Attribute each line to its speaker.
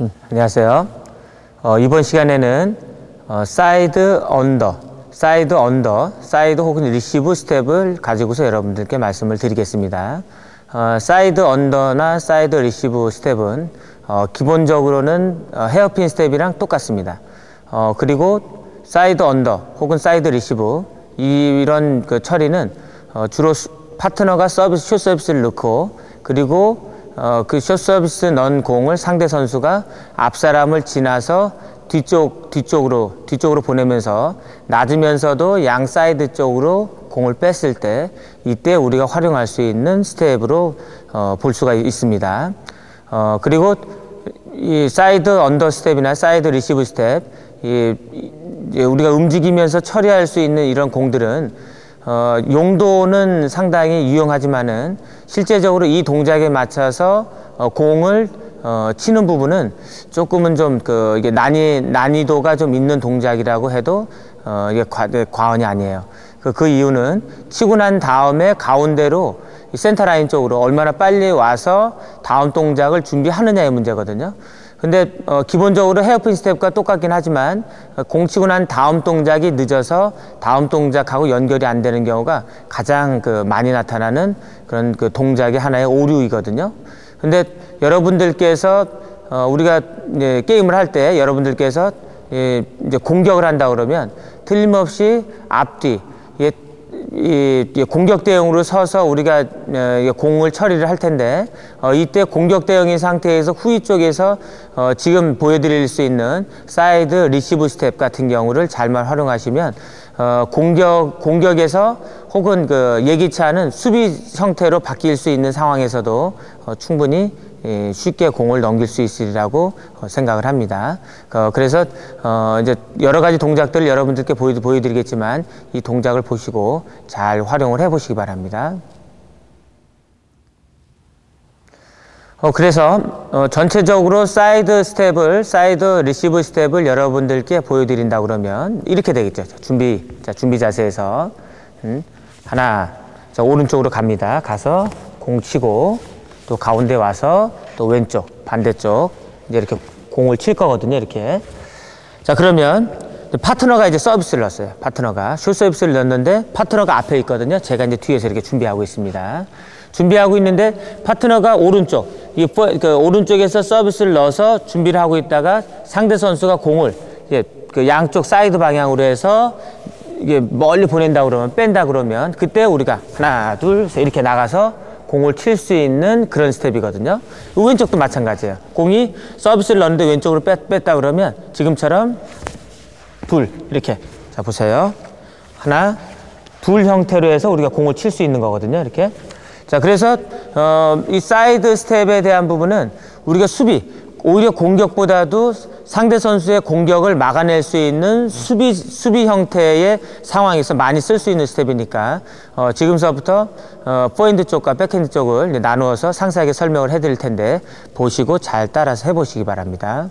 Speaker 1: 음, 안녕하세요. 어, 이번 시간에는 어, 사이드 언더, 사이드 언더, 사이드 혹은 리시브 스텝을 가지고서 여러분들께 말씀을 드리겠습니다. 어, 사이드 언더나 사이드 리시브 스텝은 어, 기본적으로는 어, 헤어핀 스텝이랑 똑같습니다. 어, 그리고 사이드 언더 혹은 사이드 리시브 이, 이런 그 처리는 어, 주로 수- 파트너가 서비스 슛 서비스를 넣고 그리고 어, 그숏 서비스 넣은 공을 상대 선수가 앞 사람을 지나서 뒤쪽 뒤쪽으로 뒤쪽으로 보내면서 낮으면서도 양 사이드 쪽으로 공을 뺐을 때 이때 우리가 활용할 수 있는 스텝으로 어, 볼 수가 있습니다. 어, 그리고 이 사이드 언더 스텝이나 사이드 리시브 스텝 이, 이- 우리가 움직이면서 처리할 수 있는 이런 공들은 어, 용도는 상당히 유용하지만은 실제적으로 이 동작에 맞춰서 어, 공을 어, 치는 부분은 조금은 좀 그 이게 난이 난이도가 좀 있는 동작이라고 해도 어, 이게 과, 네, 과언이 아니에요. 그, 그 이유는 치고 난 다음에 가운데로 이 센터 라인 쪽으로 얼마나 빨리 와서 다음 동작을 준비하느냐의 문제거든요. 근데 어, 기본적으로 헤어핀 스텝과 똑같긴 하지만 어, 공 치고 난 다음 동작이 늦어서 다음 동작하고 연결이 안 되는 경우가 가장 그 많이 나타나는 그런 그 동작의 하나의 오류이거든요. 근데 여러분들께서 어, 우리가 이제 게임을 할 때 여러분들께서 예, 이제 공격을 한다 그러면 틀림없이 앞뒤 예, 이, 이 공격 대형으로 서서 우리가 어, 이 공을 처리를 할 텐데 어, 이때 공격 대형인 상태에서 후위 쪽에서 어, 지금 보여드릴 수 있는 사이드 리시브 스텝 같은 경우를 잘만 활용하시면 어, 공격 공격에서 혹은 그 예기치 않은 수비 형태로 바뀔 수 있는 상황에서도 어, 충분히 예, 쉽게 공을 넘길 수 있으리라고 어, 생각을 합니다. 어, 그래서 어, 이제 여러 가지 동작들을 여러분들께 보여, 보여드리겠지만 이 동작을 보시고 잘 활용을 해보시기 바랍니다. 어, 그래서 어, 전체적으로 사이드 스텝을 사이드 리시브 스텝을 여러분들께 보여드린다 그러면 이렇게 되겠죠. 자, 준비 자 준비 자세에서 음, 하나 자 오른쪽으로 갑니다. 가서 공 치고 또 가운데 와서 또 왼쪽 반대쪽 이제 이렇게 공을 칠 거거든요. 이렇게 자 그러면 파트너가 이제 서비스를 넣었어요. 파트너가 슛 서비스를 넣었는데 파트너가 앞에 있거든요. 제가 이제 뒤에서 이렇게 준비하고 있습니다. 준비하고 있는데 파트너가 오른쪽 이 포- 그 오른쪽에서 서비스를 넣어서 준비를 하고 있다가 상대 선수가 공을 이제 그 양쪽 사이드 방향으로 해서 이게 멀리 보낸다 그러면 뺀다 그러면 그때 우리가 하나 둘셋 이렇게 나가서 공을 칠 수 있는 그런 스텝이거든요. 이 왼쪽도 마찬가지예요. 공이 서비스를 넣는데 왼쪽으로 뺐, 뺐다 그러면 지금처럼 둘 이렇게 자 보세요 하나 둘 형태로 해서 우리가 공을 칠 수 있는 거거든요 이렇게 자 그래서 어, 이 사이드 스텝에 대한 부분은 우리가 수비 오히려 공격보다도 상대 선수의 공격을 막아낼 수 있는 수비 수비 형태의 상황에서 많이 쓸 수 있는 스텝이니까 어, 지금서부터 어, 포핸드 쪽과 백핸드 쪽을 나누어서 상세하게 설명을 해드릴 텐데 보시고 잘 따라서 해보시기 바랍니다.